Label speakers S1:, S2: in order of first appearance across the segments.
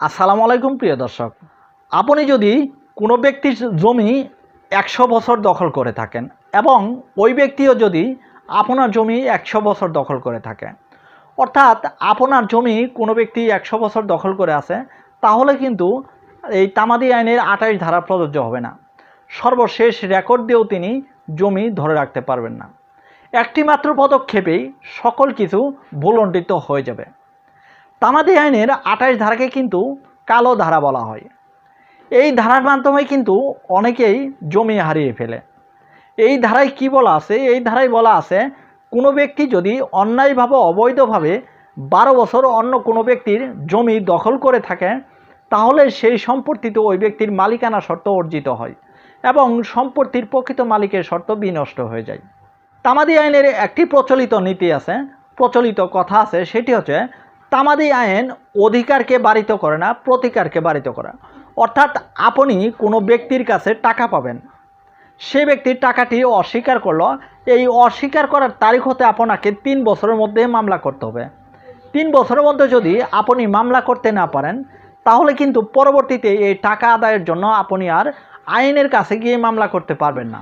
S1: আসসালামু আলাইকুম, প্রিয় দর্শক। আপনি যদি কোনো ব্যক্তির জমি একশো বছর দখল করে থাকেন এবং ওই ব্যক্তিও যদি আপনার জমি একশো বছর দখল করে থাকে, অর্থাৎ আপনার জমি কোনো ব্যক্তি একশো বছর দখল করে আছে, তাহলে কিন্তু এই তামাদি আইনের আঠাশ ধারা প্রযোজ্য হবে না। সর্বশেষ রেকর্ড দিয়েও তিনি জমি ধরে রাখতে পারবেন না। একটি মাত্র পদক্ষেপেই সকল কিছু ভুলণ্ডিত হয়ে যাবে। তামাদি আইনের আঠাশ ধারাকে কিন্তু কালো ধারা বলা হয়। এই ধারার মাধ্যমে কিন্তু অনেকেই জমি হারিয়ে ফেলে। এই ধারায় কি বলা আছে? এই ধারায় বলা আছে, কোনো ব্যক্তি যদি অন্যায়ভাবে, অবৈধভাবে বারো বছর অন্য কোনো ব্যক্তির জমি দখল করে থাকে, তাহলে সেই সম্পত্তিতে ওই ব্যক্তির মালিকানা শর্ত অর্জিত হয় এবং সম্পত্তির প্রকৃত মালিকের শর্ত বিনষ্ট হয়ে যায়। তামাদি আইনের একটি প্রচলিত নীতি আছে, প্রচলিত কথা আছে, সেটি হচ্ছে তামাদি আইন অধিকারকে বারিত করে না, প্রতিকারকে বারিত করে। অর্থাৎ আপনি কোনো ব্যক্তির কাছে টাকা পাবেন। সে ব্যক্তির টাকাটি অস্বীকার করল। এই অস্বীকার করার তারিখ হতে আপনাকে তিন বছরের মধ্যে মামলা করতে হবে। তিন বছরের মধ্যে যদি আপনি মামলা করতে না পারেন, তাহলে কিন্তু পরবর্তীতে এই টাকা আদায়ের জন্য আপনি আর আইনের কাছে গিয়ে মামলা করতে পারবেন না।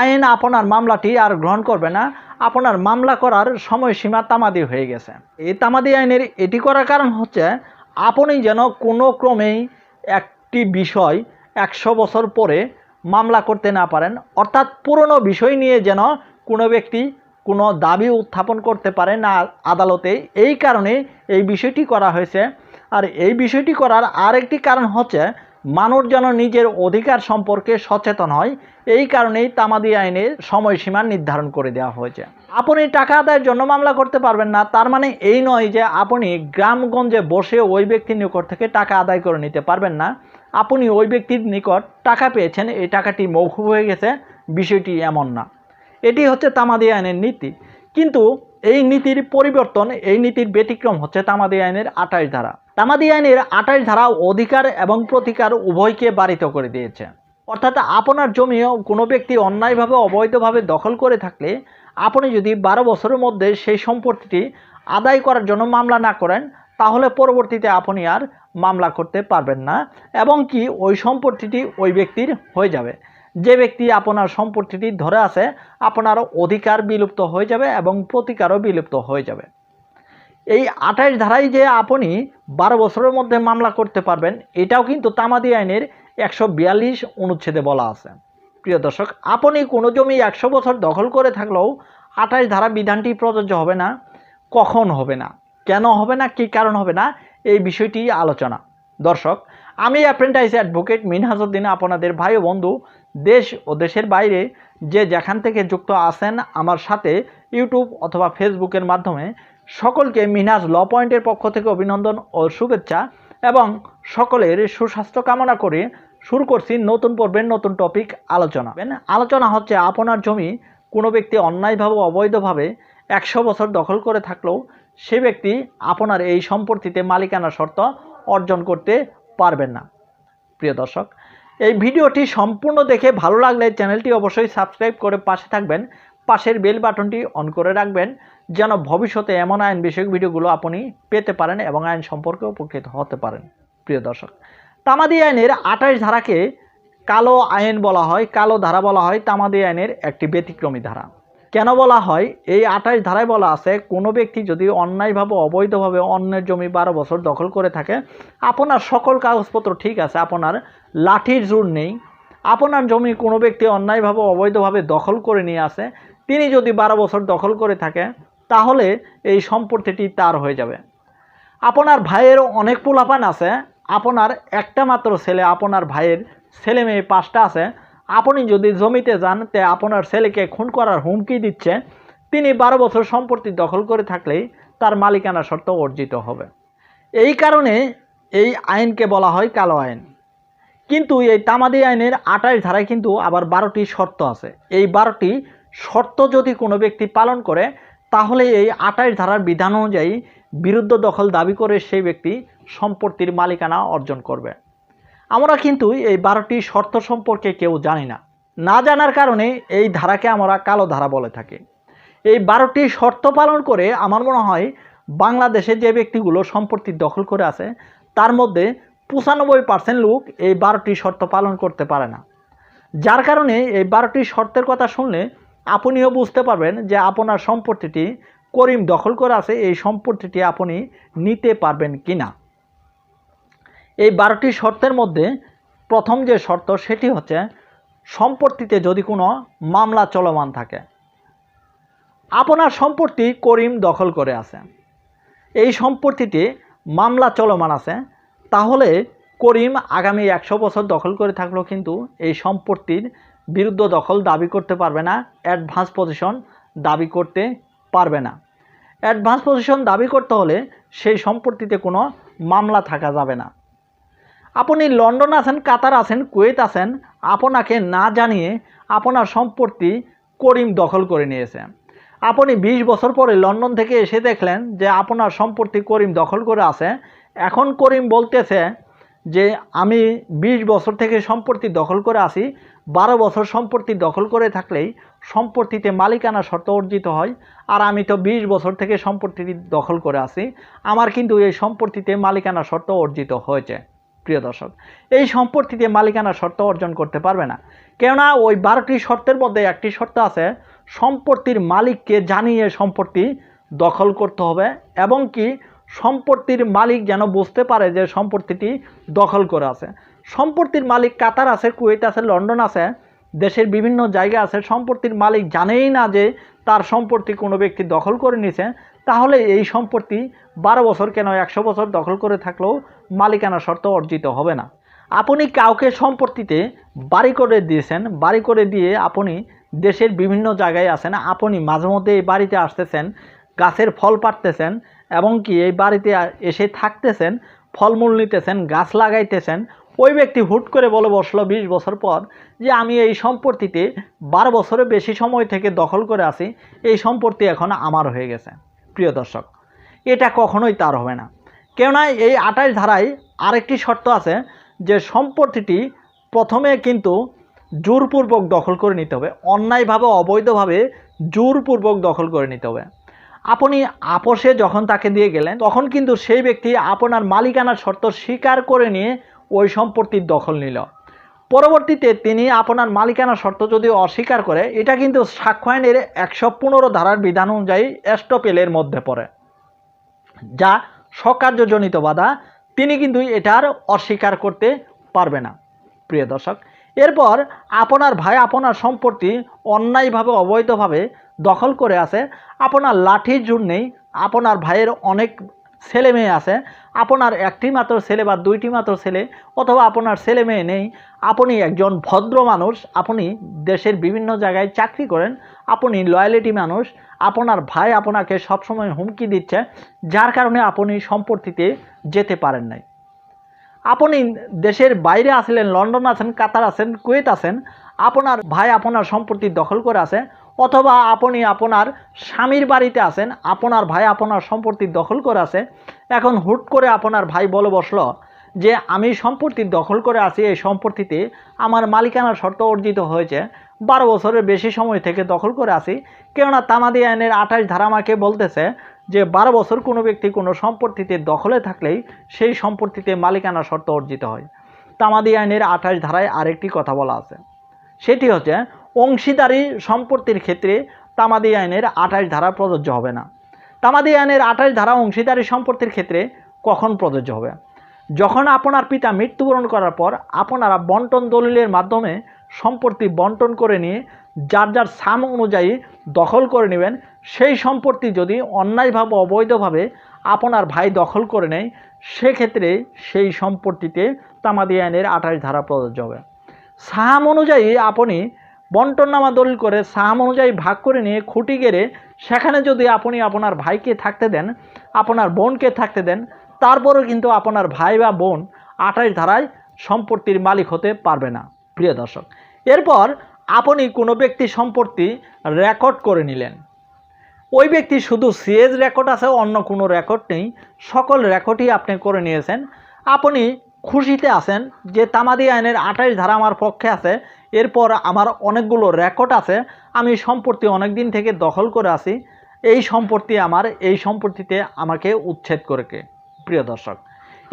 S1: আইন আপনার মামলাটি আর গ্রহণ করবে না। আপনার মামলা করার সময়সীমা তামাদি হয়ে গেছে। এই তামাদি আইনের এটি করার কারণ হচ্ছে, আপনি যেন কোনো ক্রমেই একটি বিষয় একশো বছর পরে মামলা করতে না পারেন, অর্থাৎ পুরনো বিষয় নিয়ে যেন কোনো ব্যক্তি কোনো দাবি উত্থাপন করতে পারে না আদালতে, এই কারণে এই বিষয়টি করা হয়েছে। আর এই বিষয়টি করার আরেকটি কারণ হচ্ছে মানুষ যেন নিজের অধিকার সম্পর্কে সচেতন হয়, এই কারণেই তামাদি আইনের সময়সীমা নির্ধারণ করে দেওয়া হয়েছে। আপনি টাকা আদায়ের জন্য মামলা করতে পারবেন না, তার মানে এই নয় যে আপনি গ্রামগঞ্জে বসে ওই ব্যক্তির নিকট থেকে টাকা আদায় করে নিতে পারবেন না। আপনি ওই ব্যক্তির নিকট টাকা পেয়েছেন, এই টাকাটি মৌখুব হয়ে গেছে, বিষয়টি এমন না। এটি হচ্ছে তামাদি আইনের নীতি। কিন্তু এই নীতির পরিবর্তন, এই নীতির ব্যতিক্রম হচ্ছে তামাদি আইনের আঠাশ ধারা। তামাদি আইনের আঠাশ ধারা অধিকার এবং প্রতিকার উভয়কে বারিত করে দিয়েছে। অর্থাৎ আপনার জমিও কোনো ব্যক্তি অন্যায়ভাবে, অবৈধভাবে দখল করে থাকলে আপনি যদি বারো বছরের মধ্যে সেই সম্পত্তিটি আদায় করার জন্য মামলা না করেন, তাহলে পরবর্তীতে আপনি আর মামলা করতে পারবেন না এবং কি ওই সম্পত্তিটি ওই ব্যক্তির হয়ে যাবে। যে ব্যক্তি আপনার সম্পত্তিটি ধরে আছে, আপনার অধিকার বিলুপ্ত হয়ে যাবে এবং প্রতিকারও বিলুপ্ত হয়ে যাবে। এই আঠাশ ধারায় যে আপনি বারো বছরের মধ্যে মামলা করতে পারবেন, এটাও কিন্তু তামাদি আইনের একশো বিয়াল্লিশ অনুচ্ছেদে বলা আছে। প্রিয় দর্শক, আপনি কোনো জমি একশো বছর দখল করে থাকলেও আঠাশ ধারা বিধানটি প্রযোজ্য হবে না, কখন হবে না, কেন হবে না, কী কারণ হবে না, এই বিষয়টি আলোচনা। দর্শক, আমি অ্যাপ্রেন্টাইজ অ্যাডভোকেট মিনহাজউদ্দিন আপনাদের ভাই ও বন্ধু, দেশ ও দেশের বাইরে যে যেখান থেকে যুক্ত আছেন আমার সাথে ইউটিউব অথবা ফেসবুকের মাধ্যমে সকলকে মিনহাজ ল পয়েন্টের পক্ষ থেকে অভিনন্দন ও শুভেচ্ছা এবং সকলের সুস্বাস্থ্য কামনা করে শুরু করছি নতুন পর্বের নতুন টপিক আলোচনা। আলোচনা হচ্ছে আপনার জমি কোনো ব্যক্তি অন্যায়ভাবে অবৈধভাবে একশো বছর দখল করে থাকলেও সে ব্যক্তি আপনার এই সম্পত্তিতে মালিকানা শর্ত অর্জন করতে পারবেন না। প্রিয় দর্শক, এই ভিডিওটি সম্পূর্ণ দেখে ভালো লাগলে চ্যানেলটি অবশ্যই সাবস্ক্রাইব করে পাশে থাকবেন। পাশের বেল বাটনটি অন করে রাখবেন, যেন ভবিষ্যতে এমন আইন বিষয়ক ভিডিওগুলো আপনি পেতে পারেন এবং আইন সম্পর্কে উপকৃত হতে পারেন। প্রিয় দর্শক, তামাদি আইনের আঠাশ ধারাকে কালো আইন বলা হয়, কালো ধারা বলা হয় তামাদি আইনের একটি ব্যতিক্রমী ধারা। কেন বলা হয়? এই আঠাশ ধারায় বলা আছে, কোনো ব্যক্তি যদি অন্যায়ভাবে, অবৈধভাবে অন্যের জমি বারো বছর দখল করে থাকে, আপনার সকল কাগজপত্র ঠিক আছে, আপনার লাঠির জোর নেই। আপনার জমি কোনো ব্যক্তি অন্যায়ভাবে, অবৈধভাবে দখল করে নিয়ে আসে তিনি যদি বারো বছর দখল করে থাকে, তাহলে এই সম্পত্তিটি তার হয়ে যাবে। আপনার ভাইয়ের অনেক পোলাপান আছে। আপনার একটা মাত্র ছেলে, আপনার ভাইয়ের ছেলে মেয়ে পাঁচটা আছে। আপনি যদি জমিতে যান, তে আপনার ছেলেকে খুন করার হুমকি দিচ্ছে, তিনি বারো বছর সম্পত্তি দখল করে থাকলেই তার মালিকানা শর্ত অর্জিত হবে। এই কারণে এই আইনকে বলা হয় কালো আইন। কিন্তু এই তামাদি আইনের আঠাশ ধারায় কিন্তু আবার বারোটি শর্ত আছে। এই বারোটি শর্ত যদি কোনো ব্যক্তি পালন করে, তাহলে এই আটাইশ ধারার বিধান অনুযায়ী বিরুদ্ধ দখল দাবি করে সেই ব্যক্তি সম্পত্তির মালিকানা অর্জন করবে। আমরা কিন্তু এই বারোটি শর্ত সম্পর্কে কেউ জানি না। না জানার কারণে এই ধারাকে আমরা কালো ধারা বলে থাকি। এই বারোটি শর্ত পালন করে আমার মনে হয় বাংলাদেশে যে ব্যক্তিগুলো সম্পত্তি দখল করে আছে, তার মধ্যে পঁচানব্বই পার্সেন্ট লোক এই বারোটি শর্ত পালন করতে পারে না। যার কারণে এই বারোটি শর্তের কথা শুনলে আপনিও বুঝতে পারবেন যে আপনার সম্পত্তিটি করিম দখল করে আছে, এই সম্পত্তিটি আপনি নিতে পারবেন কি না এই বারোটি শর্তের মধ্যে প্রথম যে শর্ত সেটি হচ্ছে সম্পত্তিতে যদি কোনো মামলা চলমান থাকে, আপনার সম্পত্তি করিম দখল করে আছে। এই সম্পত্তিটি মামলা চলমান আছে, তাহলে করিম আগামী একশো বছর দখল করে থাকলেও কিন্তু এই সম্পত্তির বিরুদ্ধ দখল দাবি করতে পারবে না অ্যাডভান্স পজিশন দাবি করতে পারবে না। অ্যাডভান্স পজিশন দাবি করতে হলে সেই সম্পত্তিতে কোনো মামলা থাকা যাবে না। আপনি লন্ডন আছেন, কাতার আছেন, কুয়েত আছেন, আপনাকে না জানিয়ে আপনার সম্পত্তি করিম দখল করে নিয়েছে। আপনি বিশ বছর পরে লন্ডন থেকে এসে দেখলেন যে আপনার সম্পত্তি করিম দখল করে আছে। এখন করিম বলতেছে যে, আমি বিশ বছর থেকে সম্পত্তি দখল করে আসি বারো বছর সম্পত্তি দখল করে থাকলেই সম্পত্তিতে মালিকানা শর্ত অর্জিত হয়। আর আমি তো বিশ বছর থেকে সম্পত্তিটি দখল করে আসি আমার কিন্তু এই সম্পত্তিতে মালিকানা শর্ত অর্জিত হয়েছে। প্রিয় দর্শক, এই সম্পত্তিতে মালিকানা শর্ত অর্জন করতে পারবে না। কেননা ওই বারোটি শর্তের মধ্যে একটি শর্ত আছে, সম্পত্তির মালিককে জানিয়ে সম্পত্তি দখল করতে হবে এবং কি সম্পত্তির মালিক যেন বুঝতে পারে যে সম্পত্তিটি দখল করে আছে। সম্পত্তির মালিক কাতার আছে, কুয়েত আছে, লন্ডন আছে, দেশের বিভিন্ন জায়গা আছে, সম্পত্তির মালিক জানেই না যে তার সম্পত্তি কোনো ব্যক্তি দখল করে নিছে। তাহলে এই সম্পত্তি বারো বছর কেন একশো বছর দখল করে থাকলেও মালিকানা শর্ত অর্জিত হবে না। আপনি কাউকে সম্পত্তিতে বাড়ি করে দিয়েছেন, বাড়ি করে দিয়ে আপনি দেশের বিভিন্ন জায়গায় আছেন, আপনি মাঝে মধ্যে এই বাড়িতে আসতেছেন, গাছের ফল পাড়তেছেন, এবং কি এই বাড়িতে এসে থাকতেছেন, ফলমূল নিতেছেন, গাছ লাগাইতেছেন ওই ব্যক্তি হুট করে বলে বসল বিশ বছর পর যে আমি এই সম্পত্তিতে বারো বছরের বেশি সময় থেকে দখল করে আছি, এই সম্পত্তি এখন আমার হয়ে গেছে। প্রিয় দর্শক, এটা কখনোই তার হবে না। কেননা এই আঠাশ ধারায় আরেকটি শর্ত আছে যে সম্পত্তিটি প্রথমে কিন্তু জোরপূর্বক দখল করে নিতে হবে, অন্যায়ভাবে, অবৈধভাবে জোরপূর্বক দখল করে নিতে হবে। আপনি আপোষে যখন তাকে দিয়ে গেলেন, তখন কিন্তু সেই ব্যক্তি আপনার মালিকানার শর্ত স্বীকার করে নিয়ে ওই সম্পত্তির দখল নিল। পরবর্তীতে তিনি আপনার মালিকানা শর্ত যদি অস্বীকার করে, এটা কিন্তু সাক্ষ্য আইনের একশো পনেরো ধারার বিধান অনুযায়ী এস্টপেলের মধ্যে পড়ে, যা সকার্যজনিত বাধা। তিনি কিন্তু এটার অস্বীকার করতে পারবে না। প্রিয় দর্শক, এরপর আপনার ভাই আপনার সম্পত্তি অন্যায়ভাবে, অবৈধভাবে দখল করে আছে। আপনার লাঠির জন্যেই আপনার ভাইয়ের অনেক ছেলে মেয়ে আছে, আপনার একটি মাত্র ছেলে বা দুইটি মাত্র ছেলে অথবা আপনার ছেলে মেয়ে নেই, আপনি একজন ভদ্র মানুষ, আপনি দেশের বিভিন্ন জায়গায় চাকরি করেন, আপনি লয়ালিটি মানুষ, আপনার ভাই আপনাকে সবসময় হুমকি দিচ্ছে, যার কারণে আপনি সম্পত্তিতে যেতে পারেন নাই। আপনি দেশের বাইরে আসলেন লন্ডন আছেন, কাতার আছেন, কুয়েত আছেন, আপনার ভাই আপনার সম্পত্তি দখল করে আছে অথবা আপনি আপনার স্বামীর বাড়িতে আছেন, আপনার ভাই আপনার সম্পত্তি দখল করে আছে, এখন হুট করে আপনার ভাই বলে বসল যে, আমি সম্পত্তি দখল করে আছি, এই সম্পত্তিতে আমার মালিকানার শর্ত অর্জিত হয়েছে, বারো বছরের বেশি সময় থেকে দখল করে আছি। কেননা তামাদি আইনের আঠাশ ধারা আমাকে বলতেছে যে, বারো বছর কোনো ব্যক্তি কোনো সম্পত্তিতে দখলে থাকলেই সেই সম্পত্তিতে মালিকানা শর্ত অর্জিত হয়। তামাদি আইনের আঠাশ ধারায় আরেকটি কথা বলা আছে। সেটি হচ্ছে অংশীদারি সম্পত্তির ক্ষেত্রে তামাদি আইনের আঠাশ ধারা প্রযোজ্য হবে না। তামাদি আইনের আঠাশ ধারা অংশীদারি সম্পত্তির ক্ষেত্রে কখন প্রযোজ্য হবে? যখন আপনার পিতা মৃত্যুবরণ করার পর আপনারা বন্টন দলিলের মাধ্যমে সম্পত্তি বন্টন করে নিয়ে যার যার সাম অনুযায়ী দখল করে নেবেন, সেই সম্পত্তি যদি অন্যায়ভাবে, অবৈধভাবে আপনার ভাই দখল করে নেয়, সেক্ষেত্রে সেই সম্পত্তিতে তামাদি আইনের আঠাশ ধারা প্রযোজ্য হবে। সাহাম অনুযায়ী আপনি বন্টননামা দলিল করে সাহাম অনুযায়ী ভাগ করে নিয়ে খুঁটি গেড়ে সেখানে যদি আপনি আপনার ভাইকে থাকতে দেন, আপনার বোনকে থাকতে দেন, তারপরেও কিন্তু আপনার ভাই বা বোন আঠাশ ধারায় সম্পত্তির মালিক হতে পারবে না। প্রিয় দর্শক, এরপর আপনি কোনো ব্যক্তি সম্পত্তি রেকর্ড করে নিলেন। ওই ব্যক্তি শুধু সিএজ রেকর্ড আছে, অন্য কোনো রেকর্ড নেই। সকল রেকর্ডই আপনি করে নিয়েছেন। আপনি খুশিতে আছেন যে তামাদি আইনের আঠাশ ধারা আমার পক্ষে আছে এরপর আমার অনেকগুলো রেকর্ড আছে, আমি সম্পত্তি অনেক দিন থেকে দখল করে আছি। এই সম্পত্তি আমার, এই সম্পত্তিতে আমাকে উচ্ছেদ করে কে প্রিয় দর্শক।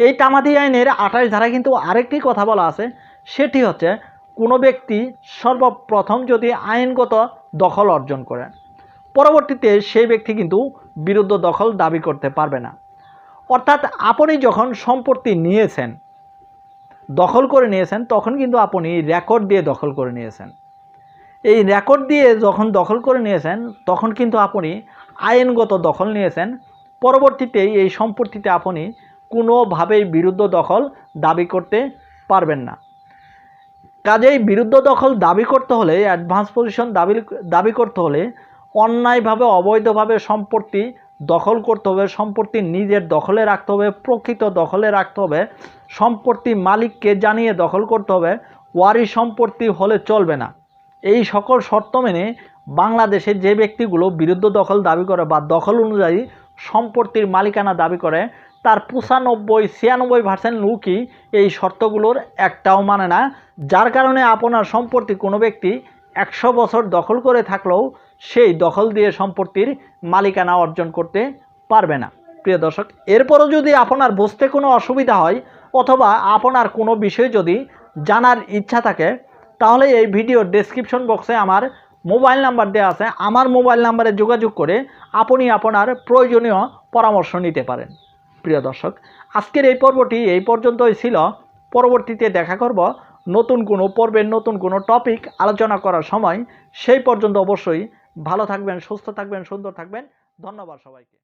S1: এই তামাদি আইনের আঠাশ ধারায় কিন্তু আরেকটি কথা বলা আছে, সেটি হচ্ছে কোনো ব্যক্তি সর্বপ্রথম যদি আইনগত দখল অর্জন করেন পরবর্তীতে সেই ব্যক্তি কিন্তু বিরুদ্ধ দখল দাবি করতে পারবে না। অর্থাৎ আপনি যখন সম্পত্তি নিয়েছেন দখল করে নিয়েছেন, তখন কিন্তু আপনি রেকর্ড দিয়ে দখল করে নিয়েছেন। এই রেকর্ড দিয়ে যখন দখল করে নিয়েছেন, তখন কিন্তু আপনি আইনগত দখল নিয়েছেন। পরবর্তীতে এই সম্পত্তিতে আপনি কোনোভাবেই বিরুদ্ধ দখল দাবি করতে পারবেন না। কাজেই বিরুদ্ধ দখল দাবি করতে হলে অ্যাডভান্স পজিশন দাবি দাবি করতে হলে অন্যায়ভাবে, অবৈধভাবে সম্পত্তি দখল করতে হবে, সম্পত্তি নিজের দখলে রাখতে হবে, প্রকৃত দখলে রাখতে হবে, সম্পত্তি মালিককে জানিয়ে দখল করতে হবে, ওয়ারি সম্পত্তি হলে চলবে না। এই সকল শর্ত মেনে বাংলাদেশে যে ব্যক্তিগুলো বিরুদ্ধ দখল দাবি করে বা দখল অনুযায়ী সম্পত্তির মালিকানা দাবি করে, তার পঁচানব্বই, ছিয়ানব্বই পার্সেন্ট লোকই এই শর্তগুলোর একটাও মানে না। যার কারণে আপনার সম্পত্তি কোনো ব্যক্তি একশো বছর দখল করে থাকলেও সেই দখল দিয়ে সম্পত্তির মালিকানা অর্জন করতে পারবে না। প্রিয় দর্শক, এরপরও যদি আপনার বুঝতে কোনো অসুবিধা হয় অথবা আপনার কোনো বিষয় যদি জানার ইচ্ছা থাকে, তাহলে এই ভিডিওর ডেসক্রিপশন বক্সে আমার মোবাইল নাম্বার দেওয়া আছে। আমার মোবাইল নাম্বারে যোগাযোগ করে আপনি আপনার প্রয়োজনীয় পরামর্শ নিতে পারেন। প্রিয় দর্শক, আজকের এই পর্বটি এই পর্যন্তই ছিল। পরবর্তীতে দেখা করব নতুন কোনো পর্বের নতুন কোনো টপিক আলোচনা করার সময়। সেই পর্যন্ত অবশ্যই ভালো থাকবেন সুস্থ থাকবেন সুন্দর থাকবেন। ধন্যবাদ সবাইকে।